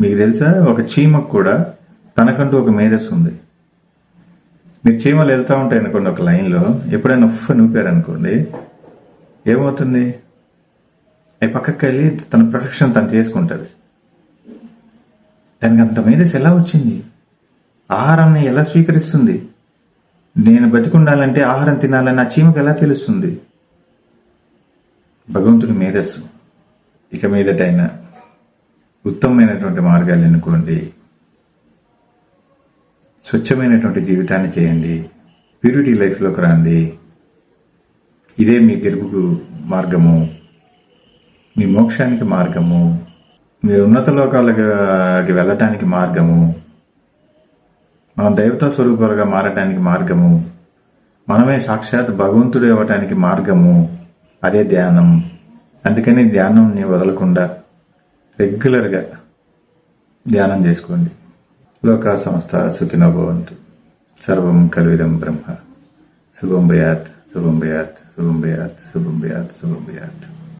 మీకు తెలుసా? ఒక చీమకు కూడా తనకంటూ ఒక మేధస్సు ఉంది. మీరు చీమలు వెళ్తూ ఉంటాయి అనుకోండి ఒక లైన్లో. ఎప్పుడైనా ఉఫ్ అని అనుకోండి ఏమవుతుంది? అవి పక్కకి వెళ్ళి తన ప్రొటెక్షన్ తను చేసుకుంటుంది. దానికి అంత మేధస్సు ఎలా వచ్చింది? ఆహారాన్ని ఎలా స్వీకరిస్తుంది? నేను బతికుండాలంటే ఆహారం తినాలని ఆ చీమకు ఎలా తెలుస్తుంది? భగవంతుడి మేధస్సు. ఇక మీదటైనా ఉత్తమమైనటువంటి మార్గాలు ఎన్నుకోండి. స్వచ్ఛమైనటువంటి జీవితాన్ని చేయండి. ప్యూరిటీ లైఫ్లోకి రండి. ఇదే మీ గెలుపుకు మార్గము. మీ మోక్షానికి మార్గము. మీ ఉన్నత లోకాలకి వెళ్ళటానికి మార్గము. మనం దైవతా స్వరూపాలుగా మారటానికి మార్గము. మనమే సాక్షాత్ భగవంతుడు అవ్వటానికి మార్గము. అదే ధ్యానం. అందుకని ధ్యానంని వదలకుండా రెగ్యులర్గా ధ్యానం చేసుకోండి. లోకా సంస్థ సుఖినో భవంతు. సర్వం కలివిదం బ్రహ్మ. శుభం భయాత్ శుభం భయాత్ శుభం భయాత్ శుభం భయాత్ శుభం భయాత్.